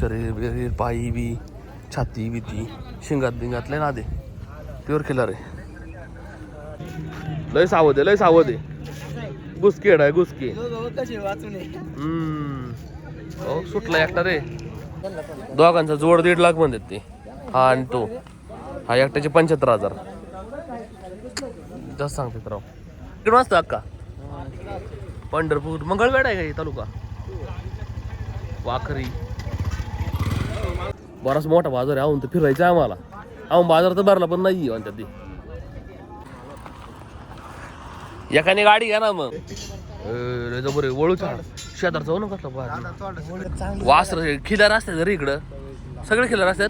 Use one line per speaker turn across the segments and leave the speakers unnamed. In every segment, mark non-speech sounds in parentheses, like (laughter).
शरीर बिरीर पायी बी छाती बिती शिंगात बिंगातले ना दे प्युअर किलर आहे. लय सावध आहे लय सावध आहे. गुसकेड आहे गुसकी. हम्म. हो सुटला एकटा रे. दोघांचा जोड दीड लाख म्हणतात ते. हा आणि तो. हा एकट्याचे पंच्याहत्तर हजार. जास्त सांगतात राव. किती वाजता अक्का. पंढरपूर मंगळवेड आहे का हे तालुका? वाखरी. बराच मोठा बाजार आहे आहून तर फिरायचं आहे आम्हाला. आहून बाजार तर भरला पण नाही म्हणतात ते. एकाने गाडी घ्या ना मग. बरे वळूचा शेजार जाऊ ना कसला बाहेर. वास खिलार असतात घरी इकडं. सगळे खिलार असतात?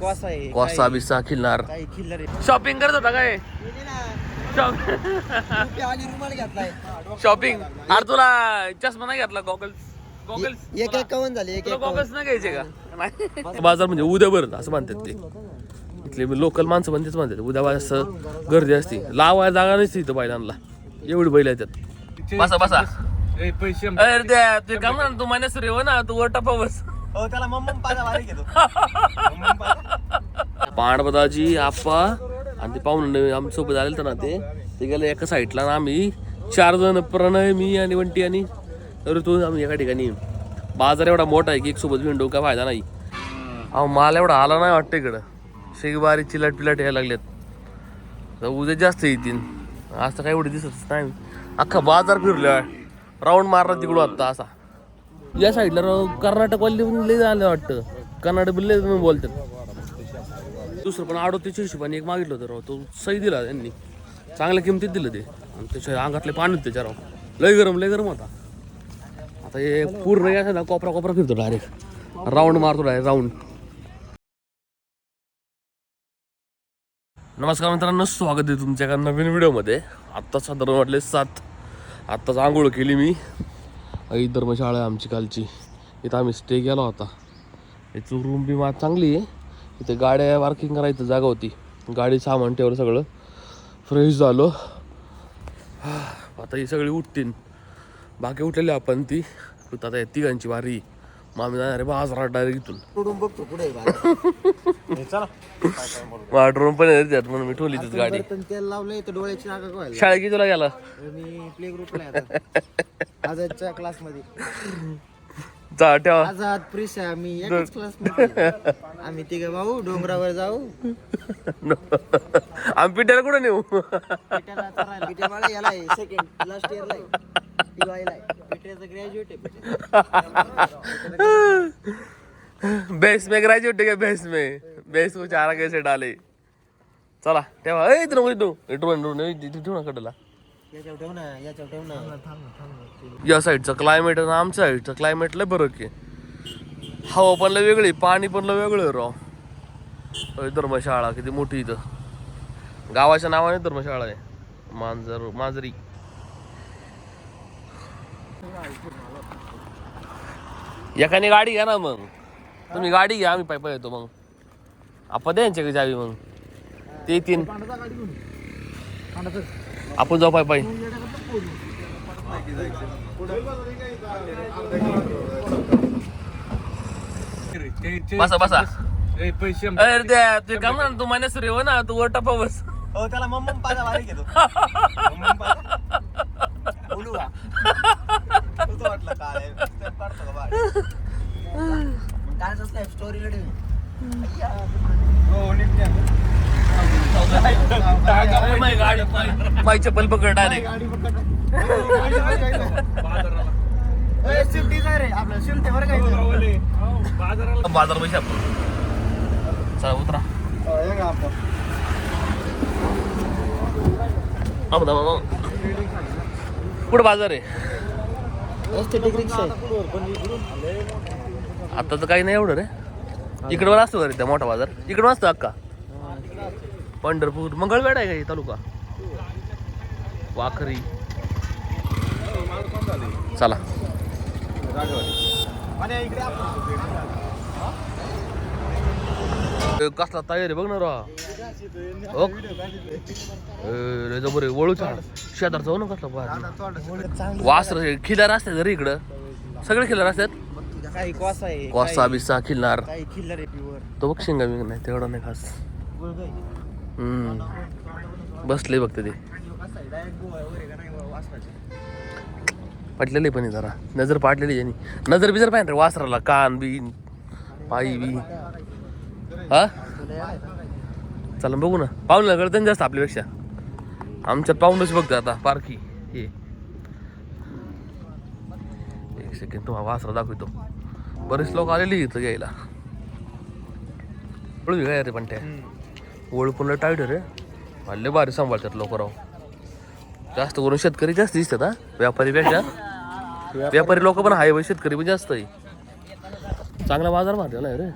कॉस आहे
कोसा बिसा खिलणार. शॉपिंग करत होता काय? शॉपिंग अरे तुला चष्मा नाही घेतला गॉगल्स गॉगल्स
एक एक कवन झाले एक
तुला
एक
गॉगल्स नाही घ्यायचे का. (laughs) बाजार म्हणजे उद्या बरं असं म्हणतात ते. इथले लोकल माणसं पण तेच म्हणतात उद्या बाजार असं गर्दी असते. लावायला जागा नसते इथं बैलांना. एवढी बैल येतात. बसा बसा.
पैसे
अरे द्या ते काम ना तू मान्य सुरे हो ना तू बस.
हो
पाणबदाजी आप्पा आणि ते पाहुणे आमच्यासोबत आले तर ना ते. ते गेले एका साईडला ना आम्ही चार जण प्रणय मी आणि वंटी आणि ऋतू आम्ही एका ठिकाणी. बाजार एवढा मोठा आहे की एक सोबत विंडो काय फायदा नाही. अहो माल एवढा आला नाही वाटतं इकडं. शेगबारी चिलट पिलट यायला लागलेत. तर उद्या जास्त येतील. आज तर काय एवढे दिसतच नाही. अख्खा बाजार फिरलो राऊंड मारला तिकडून आत्ता असा. या साईडला राव कर्नाटकवाले पण लय आलं वाटतं. कर्नाटक लय जण बोलतात. दुसरं पण आडोतीच्या हिशोबाने एक मागितलं होतं राव. तो सही दिला त्यांनी. चांगल्या किमतीत दिलं ते. आणि त्याच्या अंगातले पाणी होते त्याच्या राव. लय गरम लय गरम होता. आता हे पूर्ण असं ना कोपरा कोपरा फिरतो डायरेक्ट राऊंड मारतो डायरेक्ट राऊंड नमस्कार मित्रांनो स्वागत आहे तुमच्या एका नवीन व्हिडिओमध्ये. आत्ता साधारण वाटले सात. आत्ताच आंघोळ केली मी. आई धर्मशाळा आहे आमची कालची. इथं आम्ही स्टे केलो होता. इथं रूम बी मात चांगली आहे. इथे गाड्या पार्किंग करायचं जागा होती. गाडी सामान ठेवलं सगळं. फ्रेश झालो. आता ही सगळी उठतील बाकी उठलेली आपण ती. आता या तिघांची वारी. मग आम्ही जाणार आहे बाजारात डायरेक्ट इथून.
सोडून बघतो पुढे
वाटरून पण आहे त्यात म्हणून मी ठेवली तिथं गाडी.
तेल लावलंय तर डोळ्याची नाका व्हायला
शाळेत कितीला गेला?
मी प्ले ग्रुपला आहे आता. आझादच्या क्लासमध्ये.
जा ठेवा.
आझाद प्रिस आहे. आम्ही एकच तिघे भाऊ डोंगरावर जाऊ.
आम्ही पिट्याला कुठं नेऊ?
पिठ्याला चरायला. पिठ्या मला याला सेकंड लास्ट इयरला
बेस में ग्रेजुएट है बेस में? बेस को चारा कैसे डाले? चला ठेवा. ए इथं नको इथं इथं इथं ठेवू ना कडला. या साईडचं क्लायमेट आणि आमच्या साईडचं क्लायमेट लय बरं की हवा पण लय वेगळी पाणी पण लय वेगळं राव. धर्मशाळा किती मोठी इथं. गावाच्या नावाने धर्मशाळा आहे. मांजर मांजरी. एकाने गाडी घ्या ना मग. तुम्ही गाडी घ्या आम्ही पाय पाय येतो मग. आपण द्यांच्या का जावी मग. ते येतील आपण जाऊ पाय पाय. बसा बसा. अरे तू काम ना तू मान्य सुरे हो ना तू वर टपा बस.
हो त्याला भारी घेतो (laughs) बोलू का तुझं वाटलं काय step काढतो का बाहेर? काय असं स्टोरी कडे
माई चप्पल पकड डायरेक्ट
स्विफ्ट डिझायर आहे. आपलं स्विफ्ट आहे बरं का इथं.
बाजार पैसे आपण. चला उतरा. थांब. कुठं बाजार आहे. आता तर काही नाही एवढं रे. इकडं असतो रे त्या मोठा बाजार. इकडं असतो अक्का. पंढरपूर मंगळवेड आहे का हे तालुका? वाखरी. चला. ए, कसला तयार आहे बघ ना रा. हो बरे वळूचा. शेजार जाऊ ना कसला बाहेर वास खिलार असतात घरी इकडं. सगळे खिलार असतात?
काही कोसा आहे
बिसा खिल्लार
काही खिल्लर आहे प्युअर
तो बघ शिंगा बिंग नाही तेवढं नाही खास. बसले बघते ते. पटलेले पण जरा. नजर पाडलेली यांनी. नजर बिजर पाहिजे वासराला. कान बीन पायी बी हा? चला बघू ना. पाहुणा कळतं जास्त आपल्यापेक्षा. आमच्यात पाहुणच बघतो आता. पारखी. हे. एक सेकंड तुम्हाला वासरा दाखवतो. बरेच लोक आलेली इथं घ्यायला. पळू काय रे पण त्या. ओळखून टाईट रे. हल्ले भारी सांभाळतात लोक राव. जास्त करून शेतकरी जास्त दिसतात हा? व्यापारीपेक्षा. व्यापारी लोक पण आहे शेतकरी पण जास्त आहे. चांगला बाजार भरलेला आहे रे.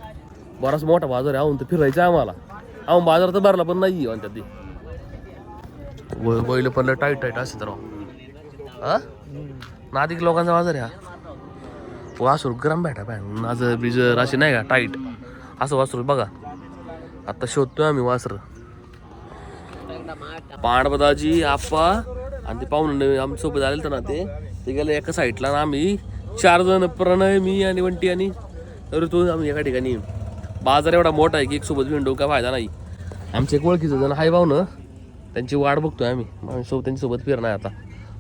बराच मोठा बाजार आहे ahun तर फिरायचं आहे आम्हाला. ahun बाजार तर भरला पण नाही म्हणतात ते. बैल पण टाईट टाईट असते तर राव. हा? नादिक लोकांचा बाजार आहे हा. वासरू गरम भेटा पाय नाजर बिजर असे नाही का टाईट असं वासरू बघा. आता शोधतोय आम्ही वासर. पांडपदाजी आप्पा आणि ते पाहून आमच्यासोबत आले तर ना ते. ते गेले एका साईडला ना आम्ही चार जण प्रणय मी आणि वंटी आणि ऋतू आम्ही एका ठिकाणी. बाजार एवढा मोठा आहे की एक सोबत विंडो काय फायदा नाही. आमचे एक ओळखीचं जण हाय भाऊ ना त्यांची वाट बघतोय आम्ही. आम्ही सोबत त्यांच्यासोबत फिरणार आता.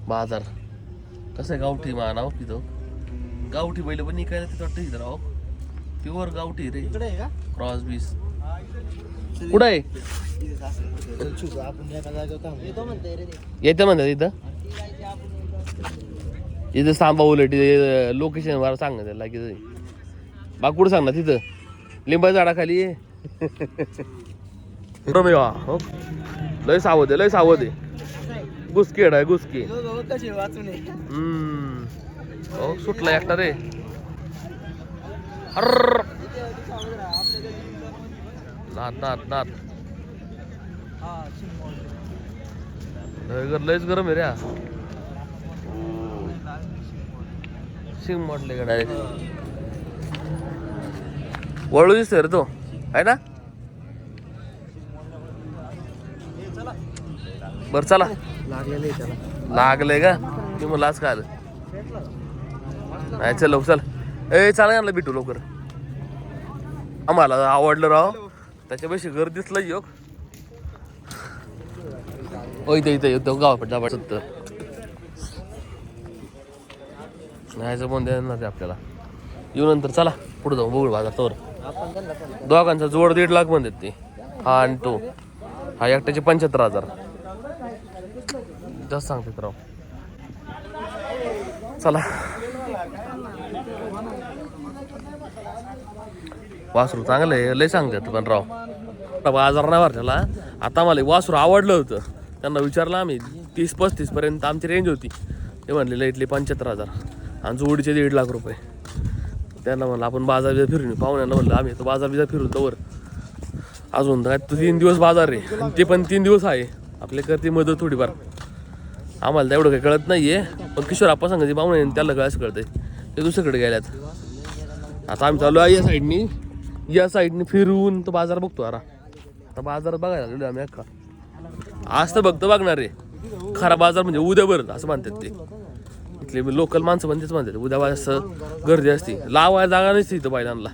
बाजार. कसं आहे गावठी मा नाव तिथं? गावठी बैल पण निघायला तिथं वाटतं इथं राव प्युअर गावठी रे.
इकडे आहे का?
क्रॉस बीस कुठं आहे?
येतं
म्हणतात इथं? इथं सांबा उलट लोकेशन मला सांग त्याला की बाग कुठं सांग ना तिथं? लिंबा झाडाखाली ये. (laughs) वा, हो. लय सावध आहे लय सावध आहे. गुसकेड आहे गुसकी. हम्म. हो सुटला एकटा रे.
अर चिमण.
लय गर- लयच गरम आहे रे. शिंग म्हटले का डायरेक्ट वळू दिसतोय रे तो. आहे ना? बर चला. लागलंय का? मी म्हणलं आज काय नाही चल लवकर चल. ए चला यांना भेटू लवकर. आम्हाला आवडलं राव. त्याच्यापेक्षा घर दिसलं योग ओ इथं इथे येतो गावापट दाबा सत्तर नाही पण देणार ते आपल्याला. येऊ नंतर चला पुढे जाऊ बघू बाजार तोवर. दोघांचा जोड दीड लाख म्हणतात ते. हा आणि तो. हा एकट्याचे पंच्याहत्तर हजार. जास्त सांगतात राव. चला. वासरू चांगलं आहे लय सांगतात पण राव. आता बाजार नाही आता मला वासूर आवडलं होतं. त्यांना विचारलं आम्ही तीस पस्तीस पर्यंत आमची रेंज होती. ते म्हणलेलं इथले पंच्याहत्तर हजार. आणि जोडीचे दीड लाख रुपये. त्यांना म्हणलं आपण बाजार बिजार फिरून पाहुण्यांना म्हणलं आम्ही तो बाजार बिजार फिरून तवर अजून काय तो तीन दिवस बाजार आहे. आणि ते पण तीन दिवस आहे. आपले करते मदत थोडीफार. आम्हाला तर एवढं काही कळत आहे पण किशोर आपण सांगायचे पाहुणे त्याला कळायचं कळतंय. ते दुसरीकडे गेल्यात. आता आम्ही चालू आहे या साईडनी या साईडनी फिरून तो बाजार बघतो अरा आता बाजार बघायला लागलो आम्ही अख्खा. आज तर बघतो बघणार रे खरा बाजार म्हणजे उद्या भरत असं म्हणतात ते. इथले लोकल माणसं पण तेच म्हणतात. उद्या असं गर्दी असते. लावायला जागा नसते इथं बैलांना.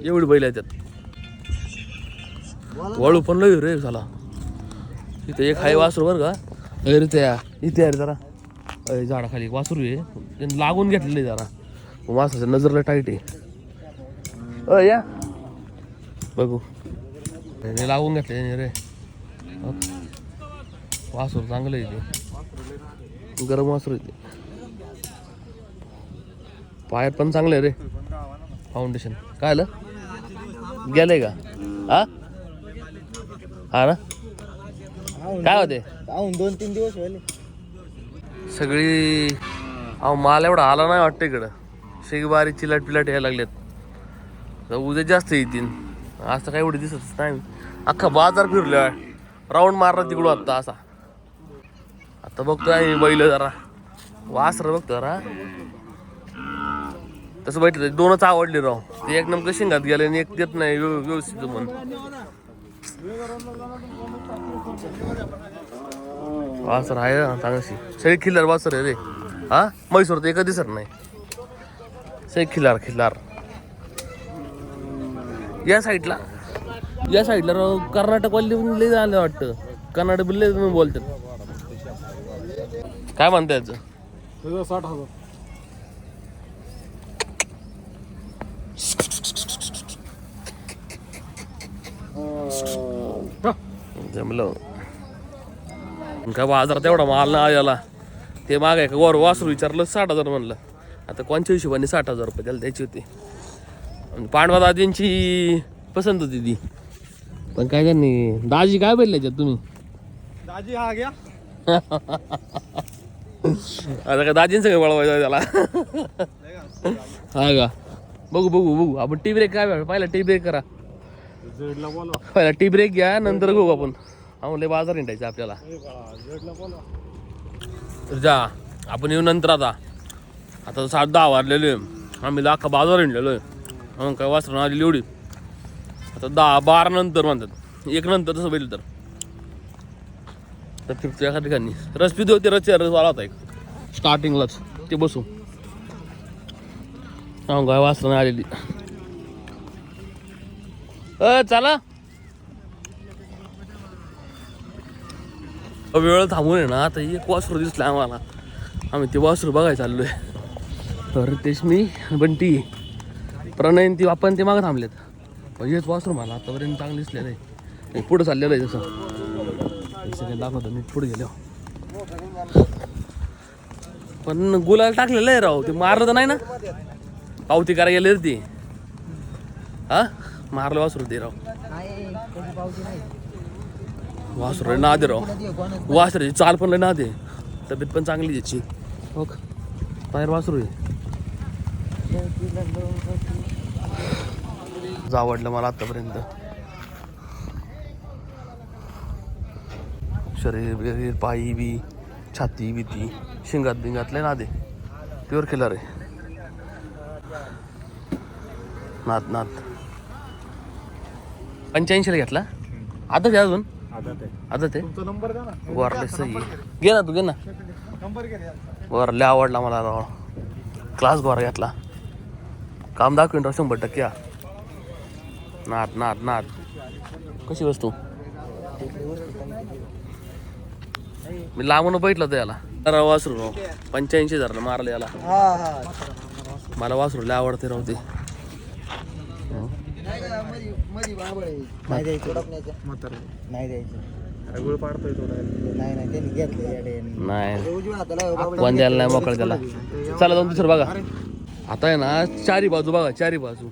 एवढी बैल आहेत त्यात वळू पण लय रे झाला. इथं एक हाय वासरू बरं का. अरे त्या इथे अरे जरा. अरे झाडाखाली एक वासरू आहे. लागून घेतलेलं जरा. वासाच्या नजरला टाईट आहे. अ या. बघू. त्याने लागून घेतले रे. हो. वासरू चांगलं आहे ते. गरम वासरू आहे ते. पायात पण चांगलं आहे रे. फाउंडेशन काय आलं? गेलंय का? हा? हा ना? काय होते?
दोन तीन दिवस
सगळी अहो माल एवढा आला नाही वाटतं इकडं. सगळी बारी चिलाट पिलाट यायला लागलेत. तर उद्या जास्त येतील. आज तर काय एवढी दिसतच नाही. अख्खा बाजार फिरलोय. राऊंड मारला तिकडून आत्ता असा. आता बघतोय बैल जरा. वासर बघतो जरा. तसं बैठलं दोनच आवडले राव. ते एक नेमकं शिंगात गेले आणि एक देत नाही व्यव- व्यवस्थित म्हणून. वासर आहे ना चांगली सगळी खिल्लार वासर आहे रे. हा? म्हैसूर तर एक दिसत नाही. सगळी खिल्लार खिल्लार. या साईडला. या साईडला राव कर्नाटकवाले पण लय झालं वाटतं. कर्नाटक लय जण बोलतात. काय म्हणता याचं?
तुझं साठ हजार
जमलं. काय बाजारात तेवढा माल ना आला ते मागे का वर वासरू विचारलं साठ हजार म्हणलं. आता कोणच्या हिशोबाने साठ हजार रुपये त्याला द्यायची होती? पांडवा दाजींची पसंत होती ती. पण काय त्यांनी दाजी काय बोलले तुम्ही?
दाजी हा गया. (laughs)
आता का दाजींचं वळवायचं त्याला? (laughs) हा का? बघू बघू बघू. आपण टी ब्रेक काय पहिला टी ब्रेक करा. पहिला टी ब्रेक घ्या नंतर बघू आपण. आम्हाला बाजार हिंडायचं आपल्याला. जा आपण येऊ नंतर आता. आता सात दहा वाजलेलो. आहे आम्ही अख्खा बाजार हिंडलेलो आहे. म्हणून काय वाचून आलेली एवढी आता दहा बारा नंतर म्हणतात. एक नंतर तसं बैल तर. फिरतो एका ठिकाणी. रस पितो होते रसच्या रस वाला होता एक. स्टार्टिंगलाच ते बसू. हा काय वासरून आलेली. अ चला. वेळ थांबून आहे ना आता एक वासरू दिसलं आम्हाला. आम्ही ते वासरू बघायला चाललोय. तर तेच मी बंटी. प्रणयन ती आपण ते मागं थांबलेत. पण हेच वासरू मला आतापर्यंत चांगलं दिसलेलं आहे. पुढं चाललेलं आहे तसं. एक सेकंड दाखवतो मी पुढे गेलो. पण गुलाल टाकलेलं आहे राव ते मारलं तर नाही ना? पावती करायला गेले ती ते हा? मारलं वासरू ते राव. वासरू रे ना दे राव. वासरू चाल पण लय ना दे तब्येत पण चांगली त्याची हो का? वासरू आहे. आवडलं मला आतापर्यंत. शरीर बिरीर पायी बी छाती बिती शिंगात बिंगातले ना दे प्युअर किलर आहे. नात नात. पंच्याऐंशीला घेतला? आता ते अजून?
आता ते
वरले सही. घे ना तू घे ना. वरले आवडला मला क्लास गोरा घेतला. काम दाखवीन राव शंभर टक्के. नात नात नात कशी वस्तू मी लांबून बैठला तर याला जरा वासरू राव पंच्याऐंशी हजार मारले याला. मला वासरू लय आवडते राव ते.
नाही.
कोण द्यायला नाही मोकळ त्याला. चला जाऊन दुसरं बघा. आता आहे ना चारी बाजू बघा चारी बाजू.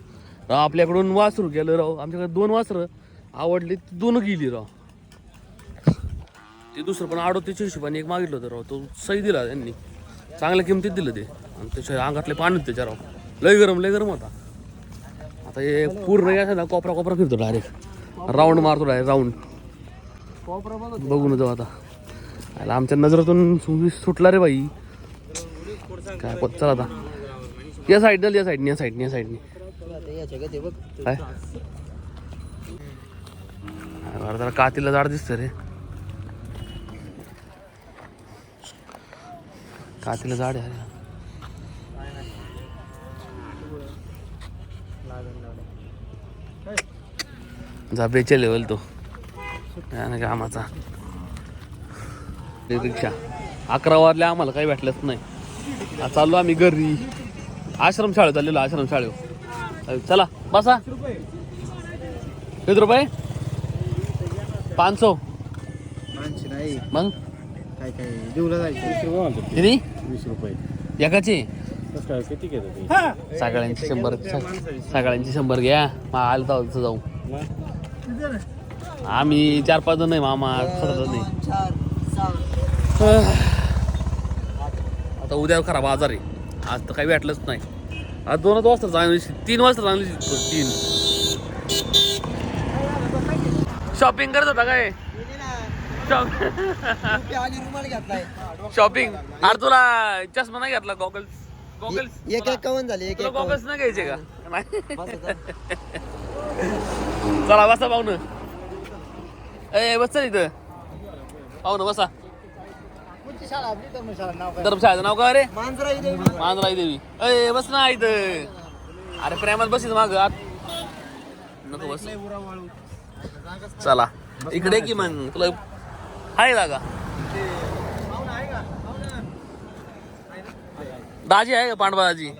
आपल्याकडून वासरू गेलं राव. आमच्याकडे दोन वासरं. आवडली ती दोन गेली राव. ते दुसरं पण अडोतीच्या हिशोबाने एक मागितलं होतं राव. तो सही दिला त्यांनी. चांगल्या किमतीत दिलं ते. आणि त्याच्या अंगातले पाणी त्याच्या राव. लय गरम लय गरम होता. आता हे पूर्ण असं ना कोपरा कोपरा फिरतो डायरेक्ट राऊंड मारतो डायरेक्ट राऊंड बघून जाऊ आता. आमच्या नजरातून सुटला रे बाई. काय पत चला आता. या साईडला या साईडने या साईडने या साईडने काय? जरा कातीला झाड दिसतं रे. कातीला झाड आहे. अरे. जा बेचे लेवल तो. कामाचा. रिक्षा अकरा वाजले आम्हाला काही भेटलंच नाही. चाललो आम्ही घरी. आश्रम शाळेत चाललेलो आश्रम शाळेवर. चला बसा. किती रुपये? पाच सौ
माणशी नाही.
मग?
काय काय देऊला जायचं
किती?
वीस रुपये.
एकाची?
किती घेतो ते?
सगळ्यांची शंभर सगळ्यांची शंभर घ्या. मग आलं तर जाऊ. आम्ही चार पाच जण आहे मामा सतरा जण
सहा.
आता उद्या खरा बाजार आहे. आज तर काही भेटलंच नाही. आज दोनच वाजता चांगली तीन वाजता चांगली तीन. शॉपिंग करत होता काय शॉपिंग (laughs) अरे तुला चष्मा नाही घेतला गॉगल्स गॉगल्स
एक एक कवन झाले एक
गॉगल्स नाही घ्यायचे का? (laughs) चला बसा पाहुणं. ए बस इथं. पाहुणं बसा.
आमची नाव काय?
धर्मशाळेचं नाव काय रे? मांजराई देवी. अरे अय बस ना इथं. अरे प्रेमात बसीच माग. आत. नको बस. चला. इकडे की मग? तुला आहे जागा. दाजी आहे का पांडवाजी